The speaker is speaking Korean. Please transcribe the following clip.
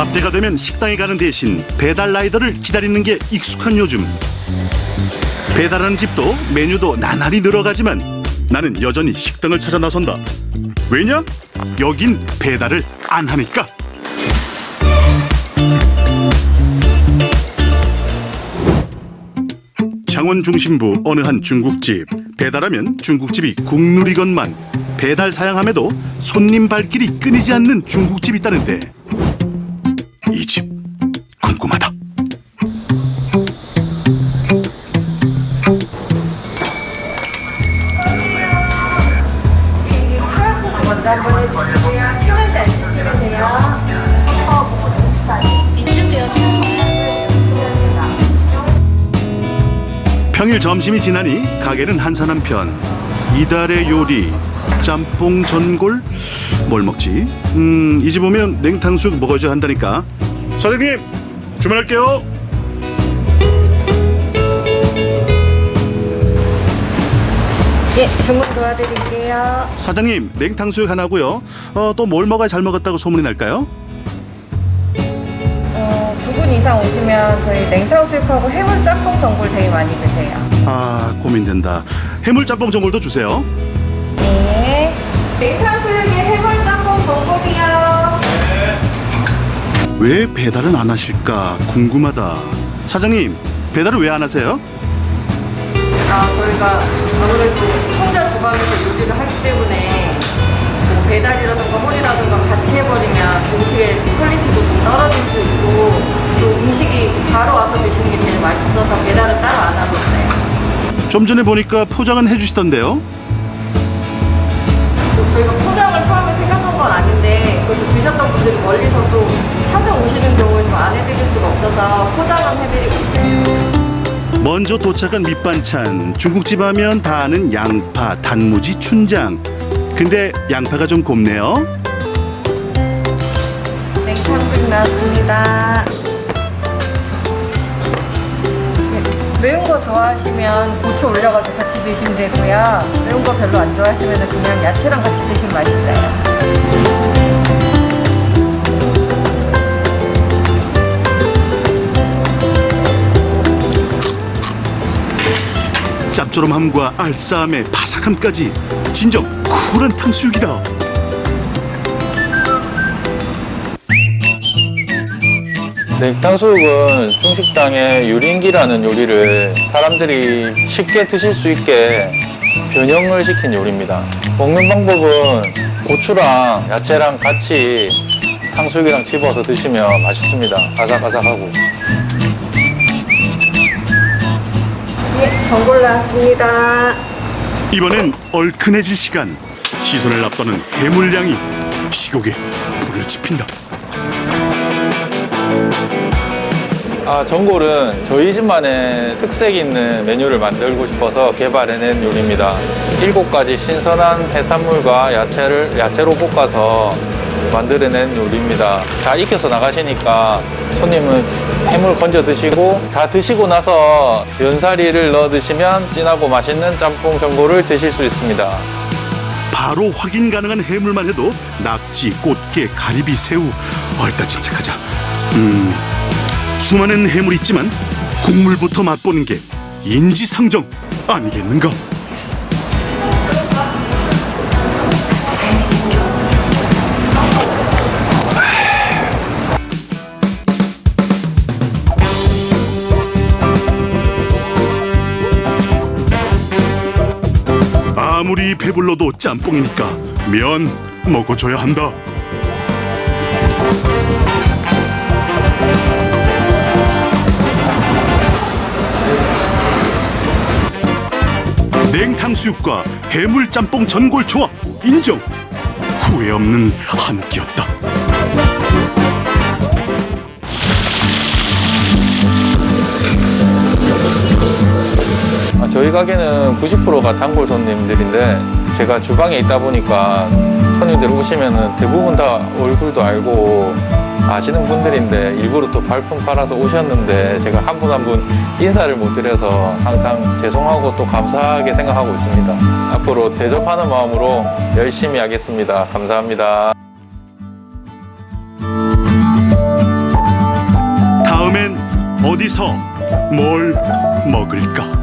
밥 때가 되면 식당에 가는 대신 배달 라이더를 기다리는 게 익숙한 요즘. 배달하는 집도 메뉴도 나날이 늘어가지만 나는 여전히 식당을 찾아 나선다. 왜냐? 여긴 배달을 안 하니까. 창원 중심부 어느 한 중국집 배달하면 중국집이 국룰이건만 배달 사양함에도 손님 발길이 끊이지 않는 중국집이 있다는데 한번 해주시고요. 평일 점심이 지나니 가게는 한산 한 편. 이달의 요리 짬뽕 전골? 뭘 먹지? 음 이 집 오면 냉탕수육 먹어줘야 한다니까. 사장님 주문할게요 예, 주문 도와드릴게요. 사장님 냉탕수육 하나고요 어, 또 뭘 먹어야 잘 먹었다고 소문이 날까요? 어, 두 분 이상 오시면 저희 냉탕수육하고 해물 짬뽕 전골 제일 많이 드세요. 아 고민된다 해물 짬뽕 전골도 주세요 네. 냉탕수육에 해물 짬뽕 전골이요. 왜 배달은 안 하실까 궁금하다 사장님 배달을 왜 안 하세요? 아, 저희가 아무래도 혼자 주방에서 요리를 하기 때문에 뭐 배달이라든가 홀이라든가 같이 해버리면 음식의 퀄리티도 좀 떨어질 수 있고 또 음식이 바로 와서 드시는 게 제일 맛있어서 배달은 따로 안 하고 있어요. 좀 전에 보니까 포장은 해주시던데요 또 저희가 포장을 처음에 생각한 건 아닌데 그래도 드셨던 분들이 멀리서도 찾아오시는 경우에 좀안 해드릴 수가 없어서 포장은 해드리고 있어요. 먼저 도착한 밑반찬 중국집 하면 다 아는 양파, 단무지, 춘장 근데 양파가 좀 곱네요 냉탕수육 나왔습니다. 네, 매운 거 좋아하시면 고추 올려가지고 같이 드시면 되고요. 매운 거 별로 안 좋아하시면 그냥 야채랑 같이 드시면 맛있어요. 짭조름함과 알싸함의 바삭함까지 진정 쿨한 탕수육이다 냉탕수육은 중식당의 유린기라는 요리를 사람들이 쉽게 드실 수 있게 변형을 시킨 요리입니다. 먹는 방법은 고추랑 야채랑 같이 탕수육이랑 집어서 드시면 맛있습니다. 아삭아삭하고. 전골 나왔습니다. 이번엔 얼큰해질 시간 시선을 앞서는 해물량이 식욕에 불을 지핀다 아, 전골은 저희 집만의 특색 있는 메뉴를 만들고 싶어서 개발해낸 요리입니다. 일곱 가지 신선한 해산물과 야채를 야채로 볶아서 만들어낸 요리입니다. 다 익혀서 나가시니까 손님은 해물 건져 드시고 다 드시고 나서 연사리를 넣어 드시면 진하고 맛있는 짬뽕 전골을 드실 수 있습니다. 바로 확인 가능한 해물만 해도 낙지, 꽃게, 가리비, 새우 얼따 침착하자 음 수많은 해물이 있지만 국물부터 맛보는 게 인지상정 아니겠는가 배불러도 짬뽕이니까 면 먹어줘야 한다. 냉탕수육과 해물 짬뽕 전골 조합 인정. 후회 없는 한 끼였다. 저희 가게는 90%가 단골 손님들인데 제가 주방에 있다 보니까 손님들 오시면은 대부분 다 얼굴도 알고 아시는 분들인데 일부러 또 발품 팔아서 오셨는데 제가 한 분 한 분 인사를 못 드려서 항상 죄송하고 또 감사하게 생각하고 있습니다. 앞으로 대접하는 마음으로 열심히 하겠습니다. 감사합니다. 어디서 뭘 먹을까?